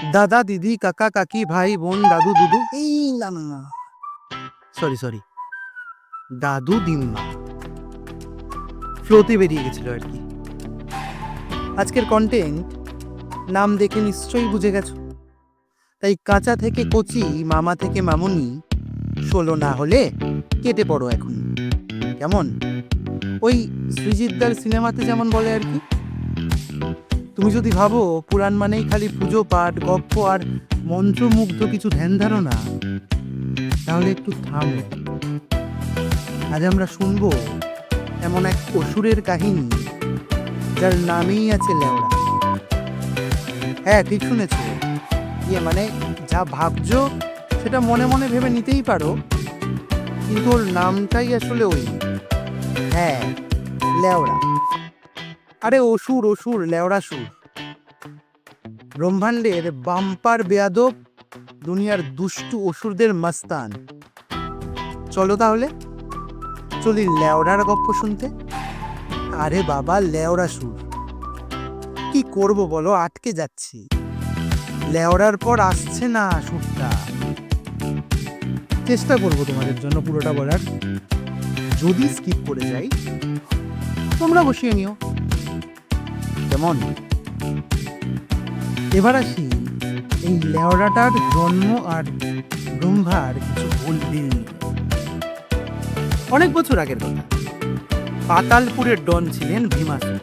দাদা দিদি কাকা কাকি ভাই বোন দাদু দুদু। এই না না না। সরি সরি দাদু দিম্মা ফ্লোতে বেরিয়ে গেছিল আর কি। আজকের কন্টেন্ট নাম দেখে নিশ্চয়ই বুঝে গেছো। তাই কাঁচা থেকে কচি মামা থেকে মামুনি ষোলো না হলে কেটে পড়ো এখন। কেমন? ওই সৃজিতদার সিনেমাতে যেমন বলে আর কি। তুমি যদি ভাবো, পুরাণ মানেই খালি পুজো, পাঠ, গপ্প আর মন্ত্রমুগ্ধ কিছু ধ্যান ধারণা, তাহলে একটু থামো। আজ আমরা শুনব এমন এক অসুরের কাহিনী, যার নামেই আছে লেওড়া। হ্যাঁ ঠিক শুনেছ। ইয়ে মানে যা ভাবছ, সেটা মনে মনে ভেবে নিতেই পারো, কিন্তু ওর নামটাই আসলে ওই। হ্যাঁ লেওড়া। আরে অসুর অসুর লেওড়া সুর। ব্রহ্মাণ্ডের বাম্পার বেয়াদব, দুনিয়ার দুষ্টু অসুরদের মাস্তান। চলো তাহলে, চলি লেওড়ার গপ্প শুনতে। আরে বাবা লেওড়া সুর। কি করব বলো, আটকে যাচ্ছি। লেওড়ার পর আসছে না সুরটা। চেষ্টা করব তোমাদের জন্য পুরোটা বলার। যদি স্কিপ করে যাই, তোমরা বসিয়ে নিও। কেমন এবার আসি এই লেওড়াটার জন্ম আর ব্রহ্মার কিছু ভুলবিল নিয়ে। অনেক বছর আগের কথা। পাতালপুরের ডন ছিলেন ভীমাসুর।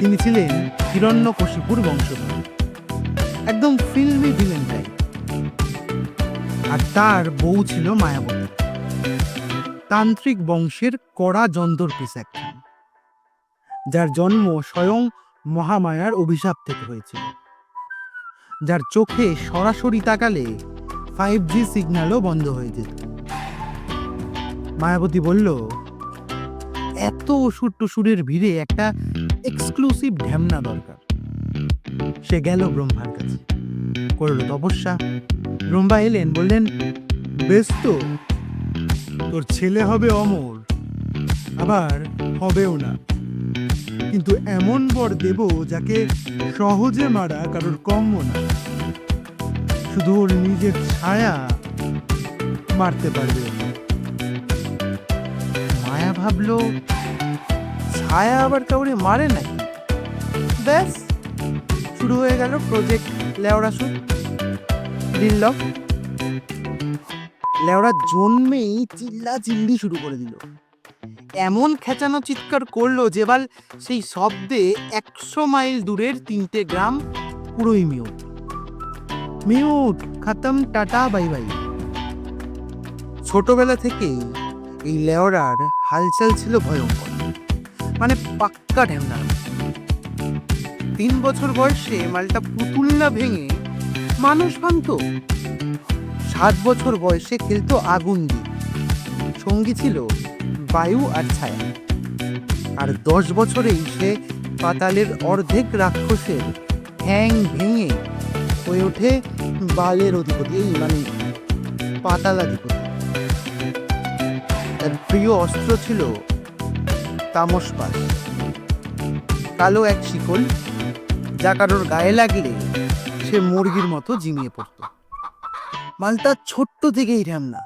তিনি ছিলেন হিরণ্যকশিপুর বংশধর। একদম ফিল্মি ভিলেন টাইপ। আর তার বউ ছিল মায়াবতী। তান্ত্রিক বংশের কড়া যন্ত্র পিস একখান। যার জন্ম স্বয়ং মহামায়ার অভিশাপ থেকে হয়েছিল। যার চোখে সরাসরি তাকালে ফাইভ জি সিগন্যালও বন্ধ হয়ে যেত। মায়াবতী বলল, এত অসুর টসুরের ভিড়ে একটা এক্সক্লুসিভ ঢ্যামনা দরকার। সে গেল ব্রহ্মার কাছে। করল তপস্যা। ব্রহ্মা এলেন, বললেন বেশ তো তোর ছেলে হবে অমর, আবার হবেও না। কিন্তু এমন বর দেব যাকে সহজে মারা কারোর কম্য না। শুধু ওর নিজের ছায়া মারতে পারবে মায়া ভাবলো, ছায়া আবার কাউরে মারে নাকি? ব্যাস, শুরু হয়ে গেল প্রজেক্ট লেওড়া শুট দিল্লভ লেওড়া জন্মেই চিল্লা চিল্লি শুরু করে দিল। এমন খেঁচানো চিৎকার করল যে বাল সেই শব্দে একশো মাইল দূরের তিনটে গ্রাম পুরোই মিউট। মিউট, খতম, টাটা, বাই বাই। ছোটবেলা থেকেই এই লেওড়ার হালচাল ছিল ভয়ঙ্কর মানে পাক্কা ঢ্যামনা। তিন বছর বয়সে মালটা পুতুল না ভেঙে মানুষ ভাঙতো। সাত বছর বয়সে খেলতো আগুন দিয়ে। সঙ্গী ছিল বায়ু আর ছায়া। আর দশ বছরেই সে পাতালের অর্ধেক রাক্ষসের ঠ্যাং ভেঙে হয়ে ওঠে বালের অধিপতি, এই মানে পাতালাধিপতি তার প্রিয় অস্ত্র ছিল তামস পাস কালো এক শিকল, যা কারোর গায়ে লাগলে সে মুরগির মতো জিমিয়ে পড়ত। মালটা ছোট্ট থেকেই ঢ্যামনা,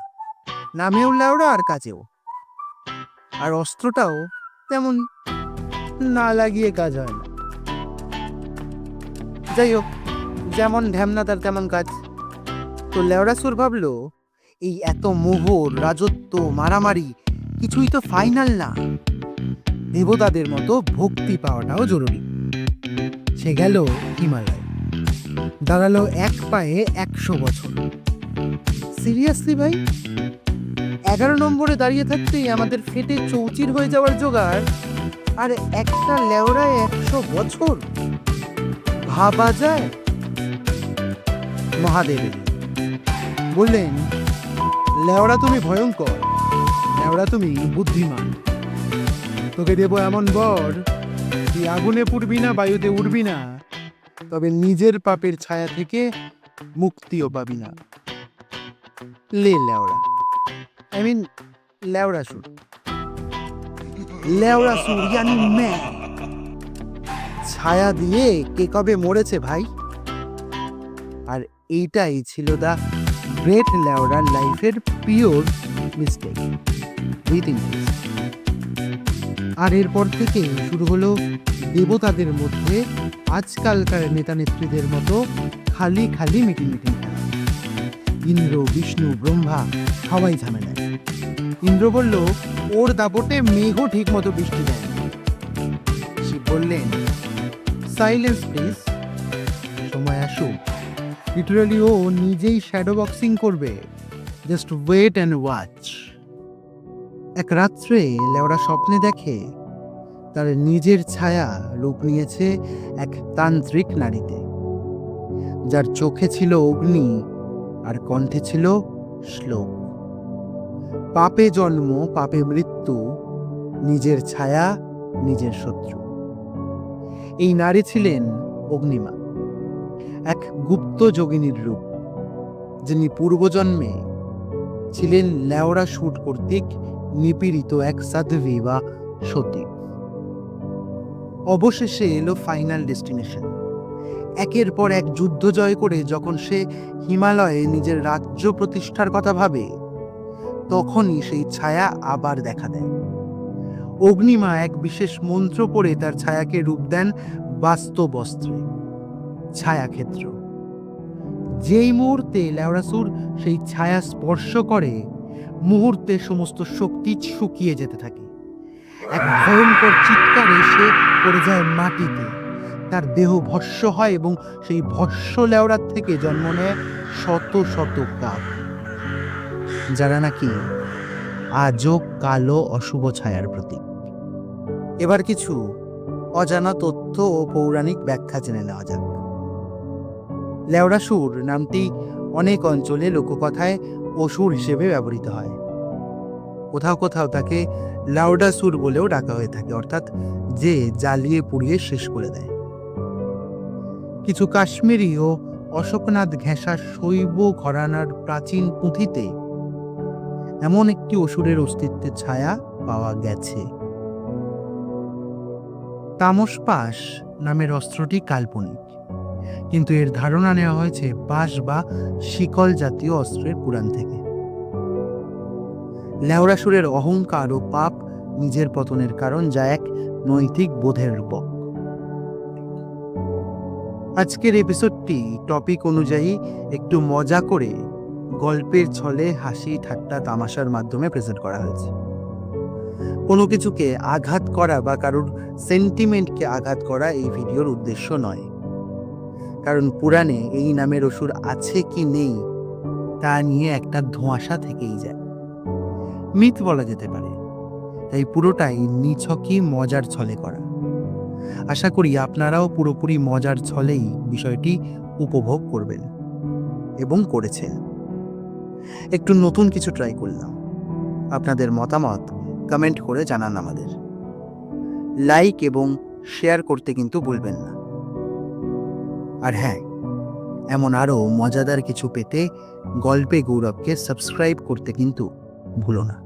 নামেও লেওড়া আর কাজেও। আর অস্ত্রটাও তেমন না লাগিয়ে কাজ হয় না। যাই হোক, যেমন ঢ্যামনা, তার তেমন কাজ। তো লেওড়াসুর ভাবলো, এই এত মোহর, রাজত্ব, মারামারি কিছুই তো ফাইনাল না। দেবতাদের মতো ভক্তি পাওয়াটাও জরুরি। সে গেল হিমালয়। দাঁড়াল এক পায়ে একশো বছর। সিরিয়াসলি ভাই? এগারো নম্বরে দাঁড়িয়ে থাকতেই আমাদের ফেটে চৌচির হয়ে যাওয়ার জোগাড়। আর একটা লেওড়ায় একশো বছর। ভাবা যায়? মহাদেব। বললেন, লেওড়া তুমি ভয়ঙ্কর। লেওড়া তুমি বুদ্ধিমান। তোকে দেব এমন বর তুই আগুনে পুড়বি না, বায়ুতে উঠবি না, তবে নিজের পাপের ছায়া থেকে মুক্তিও পাবি না। লে লেওড়া। আই মিন লেওড়া সুর। লেওড়া সুর ইয়ানি ম্যান। ছায়া দিয়ে কে কবে মরেছে ভাই? আর এইটাই ছিল দ্য গ্রেট লেওরার লাইফের পিওর মিস্টেক। আর এরপর থেকে শুরু হলো দেবতাদের মধ্যে আজকালকার নেতা নেত্রীদের মতো খালি খালি মিটিং মিটিং ইন্দ্র, বিষ্ণু, ব্রহ্মা, সবাই ঝামেলায়। ইন্দ্র বলল, ওর দাপটে মেঘও ঠিক মতো বৃষ্টি দেয়। শিব বললেন সাইলেন্স প্লিজ সময় আসুক। লিটারালি ও নিজেই শ্যাডো বক্সিং করবে। জাস্ট ওয়েট অ্যান্ড ওয়াচ এক রাত্রে লেওরা স্বপ্নে দেখে, তার নিজের ছায়া রূপ নিয়েছে এক তান্ত্রিক নারীতে। যার চোখে ছিল অগ্নি আর কণ্ঠে ছিল শ্লোক। পাপে জন্ম, পাপে মৃত্যু, নিজের ছায়া, নিজের শত্রু। এই নারী ছিলেন অগ্নিমা, এক গুপ্ত যোগিনীর রূপ, যিনি পূর্বজন্মে ছিলেন লেওরা শুট কর্তৃক নিপীড়িত এক সাধ্বী বা সতী অবশেষে এলো ফাইনাল ডেস্টিনেশন একের পর এক যুদ্ধ জয় করে যখন সে হিমালয়ে নিজের রাজ্য প্রতিষ্ঠার কথা ভাবে, তখনই সেই ছায়া আবার দেখা দেয়। অগ্নিমা এক বিশেষ মন্ত্র পড়ে তার ছায়াকে রূপ দেন বাস্তব অস্ত্রে ছায়াক্ষেত্র। যেই মুহূর্তে লেওরাসুর সেই ছায়া স্পর্শ করে, মুহূর্তে সমস্ত শক্তি শুকিয়ে যেতে থাকে। এক ভয়ঙ্কর চিৎকারে সে পড়ে যায় মাটিতে। তার দেহ ভস্য হয় এবং সেই ভস্য লেওড়ার থেকে জন্ম নেয় শত শত কাক। যারা নাকি আজও কালো অশুভ ছায়ার প্রতীক। এবার কিছু অজানা তথ্য ও পৌরাণিক ব্যাখ্যা জেনে নেওয়া যাক। লেওড়াসুর নামটি অনেক অঞ্চলে লোককথায় অসুর হিসেবে ব্যবহৃত হয়। কোথাও কোথাও তাকে লাউডাসুর বলেও ডাকা হয়ে থাকে, অর্থাৎ যে জ্বালিয়ে পুড়িয়ে শেষ করে দেয়। কিছু কাশ্মীরি ও অশোকনাথ ঘেঁষা শৈব ঘরানার প্রাচীন পুঁথিতে এমন একটি অসুরের অস্তিত্বের ছায়া পাওয়া গেছে। তামস পাশ নামের অস্ত্রটি কাল্পনিক, কিন্তু এর ধারণা নেওয়া হয়েছে বাঁশ বা শিকল জাতীয় অস্ত্রের পুরাণ থেকে। লেওরাসুরের অহংকার ও পাপ নিজের পতনের কারণ যা এক নৈতিক বোধের রূপক। আজকের এপিসোডটি টপিক অনুযায়ী একটু মজা করে গল্পের ছলে হাসি, ঠাট্টা, তামাশার মাধ্যমে প্রেজেন্ট করা হয়েছে। কোনো কিছুকে আঘাত করা বা কারোর সেন্টিমেন্টকে আঘাত করা এই ভিডিওর উদ্দেশ্য নয়। কারণ পুরাণে এই নামের অসুর আছে কি নেই, তা নিয়ে একটা ধোঁয়াশা থেকেই যায়। মিথ বলা যেতে পারে। তাই পুরোটাই নিছকই মজার ছলে করা। আশা করি আপনারাও পুরোপুরি মজার ছলেই বিষয়টি উপভোগ করবেন এবং করেছেন। একটু নতুন কিছু ট্রাই করলাম। আপনাদের মতামত কমেন্ট করে জানান আমাদের। লাইক এবং শেয়ার করতে কিন্তু ভুলবেন না। আর হ্যাঁ এমন আরও মজাদার কিছু পেতে গল্পে গৌরবকে সাবস্ক্রাইব করতে কিন্তু ভুলো না।